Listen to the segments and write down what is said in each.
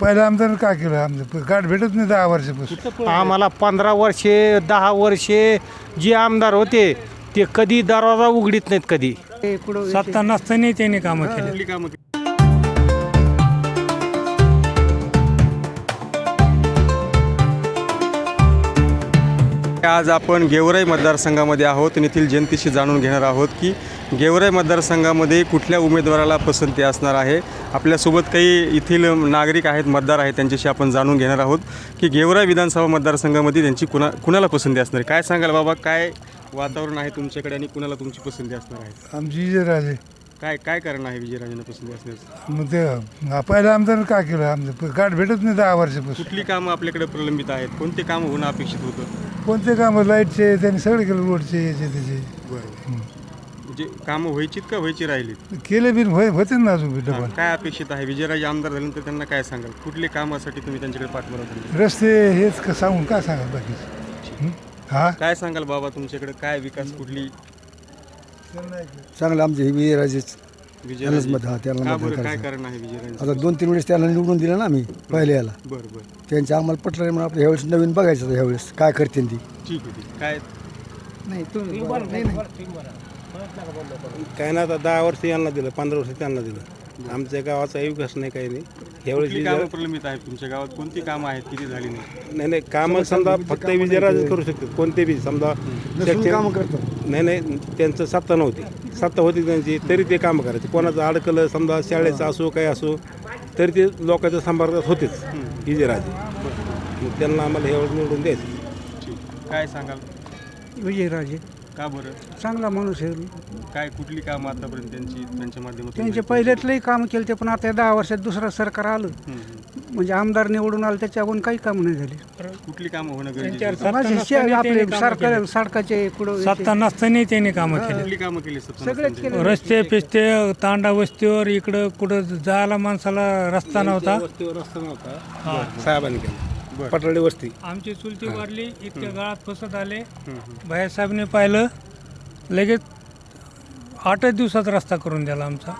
पहिला आमदार काय केलं? आमचं गाठ भेटत नाही दहा वर्षापासून. आम्हाला पंधरा वर्षे दहा वर्षे जे आमदार होते ते कधी दरवाजा उघडीत नाहीत कधी. सत्ता नसताना त्यांनी कामं केली? आज आपण गेवराई मतदारसंघामध्ये आहोत. आणि येथील जनतेशी जाणून घेणार आहोत की गेवराई मतदारसंघामध्ये कुठल्या उमेदवाराला पसंती असणार आहे? आपल्यासोबत काही येथील नागरिक आहेत मतदार आहेत त्यांच्याशी आपण जाणून घेणार आहोत की गेवराई विधानसभा मतदारसंघामध्ये त्यांची कुणा कुणाला पसंती असणार आहे? काय सांगाल बाबा? काय वातावरण आहे तुमच्याकडे आणि कुणाला तुमची पसंती असणार आहे? आमची विजयराजे. काय काय कारण आहे विजयराजेंना पसंती असण्याचं? मग ते पहिला आमदार काय केलं? आमचं गाठ भेटत नाही दहा वर्षापासून. कुठली कामं आपल्याकडे प्रलंबित आहेत? कोणते कामं होणं अपेक्षित होतं? कोणते कामं? लाईटचे त्यांनी सगळे केले रोडचे याचे त्याचे. बरोबर म्हणजे कामं व्हायचीत का व्हायची राहिलीत? केले बिन होय होते ना अजून बी हा, डबल काय अपेक्षित आहे? विजयराजे आमदार झाल्यानंतर त्यांना काय सांगाल? कुठल्या कामासाठी तुम्ही त्यांच्याकडे पाठबळ करणार? रस्ते हेच का सांगून काय सांगा बाकी हा? काय सांगाल बाबा तुमच्याकडे? काय विकास कुठली? चांगलं आमचे हे विजयराजेच त्यालाच विजयराजे मत हा त्याला बरं? काय करायचं कारण आहे विजयराजे आता दोन तीन वेळेस त्याला निवडून दिलं ना आम्ही पहिले याला. बरं बरं. त्यांच्या आम्हाला पटलं नाही म्हणून आपलं ह्यावेळेस नवीन बघायचं होतं ह्यावेळेस काय करतील ती. ठीक आहे ठीक आहे. काय? ना आता दहा वर्ष यांना दिलं पंधरा वर्ष त्यांना दिलं. आमच्या गावाचा विकास नाही काही नाही. कुठली ह्यावेळेस कामं प्रलंबित आहेत तुमच्या गावात? कोणती कामं आहेत? किती झाली नाही? नाही नाही कामं समजा फक्त विजयराज करू शकतात. कोणते बी समजा नसून कामं करतो. नाही नाही त्यांचं सत्ता नव्हती. सत्ता होती त्यांची तरी ते कामं करायचे. कोणाचं अडकलं समजा शाळेचं असो काय असो तरी ते लोकांच्या संपर्कात होतेच विजयराजे मग त्यांना आम्हाला ह्यावेळेस निवडून द्यायचं. काय सांगाल? विजयराजे. का बरं? चांगला माणूस आहे. काय कुठली कामं आतापर्यंत त्यांची त्यांच्या माध्यमातून त्यांचे? पहिल्यातलंही काम केलं ते पण आता दहा वर्षात दुसरं सरकार आलं. हम्म, हम्म. म्हणजे आमदार निवडून आलं त्याच्यावरून काही काम नाही झाली. कुठली कामं होणं गरजेचं आहे? माझे शे- आपले सरकार सडकाचे पुढं सत्ता नसताना त्यांनी कामं केली. कुठली कामं केली सत्ता सगळेच? केले. रस्ते पिस्ते तांडा वस्तीवर इकडं कुठं जायला माणसाला रस्ता नव्हता. वस्तीवर रस्ता नव्हता. साहेबांनी केला. पटोळे वस्ती. आमची चुलती वारली इतक्या गाळात फसत आले. साहेबने पाहिलं लगेच आठच दिवसात रस्ता करून दिला आमचा.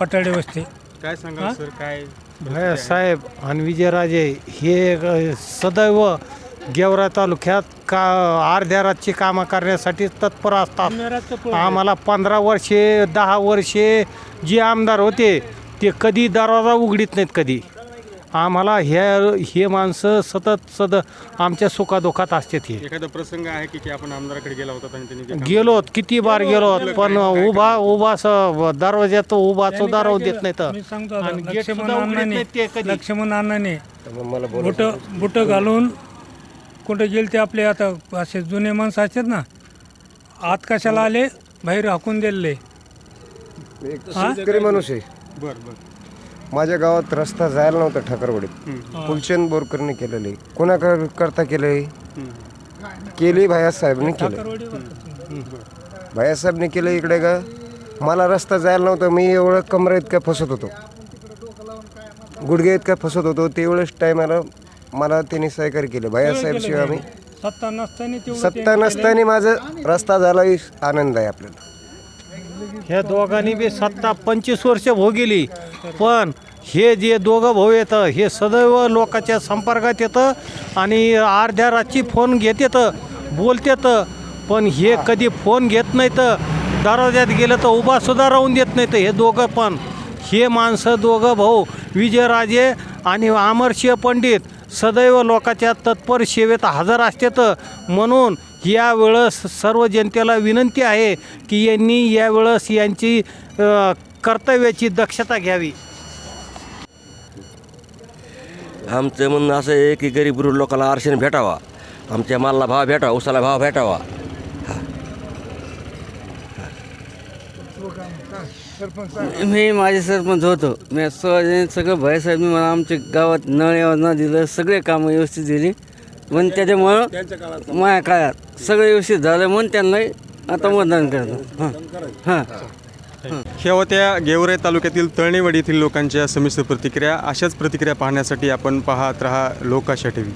पटाडे वस्ती. काय सांगाल सर? काय साहेब आणि विजयराजे हे सदैव गेवरा तालुक्यात का अर्ध्या रातची कामं करण्यासाठी तत्पर असतात. आम्हाला पंधरा वर्षे दहा वर्षे जे आमदार होते ते कधी दरवाजा उघडीत नाहीत कधी. आम्हाला ह्या हे माणसं सतत सद आमच्या सुखादुखात असतात हे. एखादा प्रसंग आहे की की आपण आमदाराकडे गेला होता आणि त्यांनी काम- गेलोत किती बार गेलोत पण उभा उभा स- दरवाज्यात उभा सुद्धा राहू देत नाही तर. मी सांगतो आता, आणि gate लक्ष्मण सुद्धा उघडीत अण्णांनी नाहीत ते कधी. लक्ष्मण अण्णांनी बुट बुट घालून कुठं गेले ते आपले आता असे जुने माणसं असतात ना आत कशाला आले? बाहेर हाकून दिले शेतकरी माणूस आहे. बरं बरं. माझ्या गावात रस्ता जायला नव्हता ठाकरवाडीत. फुलचंद बोरकरने केलेलं. आहे करता केलंय. केली भायासाहेबने केलं भायासाहेबने केलं इकडे का? मला रस्ता जायला नव्हता मी एवढं कमरा इतका फसत होतो. गुडघे इतका फसत होतो तेवढंच टायमाला मला त्यांनी सहकार्य केलं. भायासाहेब शिवाय आम्ही सत्ता नसताना तेवढं सत्ता नसताना माझा रस्ता झाला आनंद आहे आपल्याला. ह्या दोघांनी बी सत्ता पंचवीस वर्ष भोगिली. पण हे जे दोघं भाऊ येतं हे सदैव लोकांच्या संपर्कात येतं आणि अर्ध्या रातची फोन घेत येतं बोलतेत. पण हे कधी फोन घेत नाहीत दरवाज्यात गेलं तर उभासुद्धा राहून देत नाहीत हे दोघं पण. हे माणसं दोघं भाऊ विजयराजे आणि अमरसिंह पंडित सदैव लोकांच्या तत्पर सेवेत हजर असतात. म्हणून यावेळेस सर्व जनतेला विनंती आहे की यांनी यावेळेस यांची कर्तव्याची दक्षता घ्यावी. आमचं म्हणणं असं आहे की गरीब गरीब लोकांना आरक्षण भेटावा. आमच्या मालाला भाव भेटावा उसाला भाव भेटावा. मी माझे सरपंच होतो. मी स्वतः सगळं भयसाहेबनी मला आमच्या गावात नळ योजना दिलं सगळे कामं व्यवस्थित दिली. पण त्याच्यामुळं माझ्या काळात सगळं व्यवस्थित झालं म्हणून त्यांना आता मतदान करतो. हां. हां. ह्या होत्या गेवराई तालुक्यातील तळणेवाडी येथील लोकांच्या समिश्र प्रतिक्रिया अशाच प्रतिक्रिया पाहण्यासाठी आपण पाहत रहा लोकाशा टी व्ही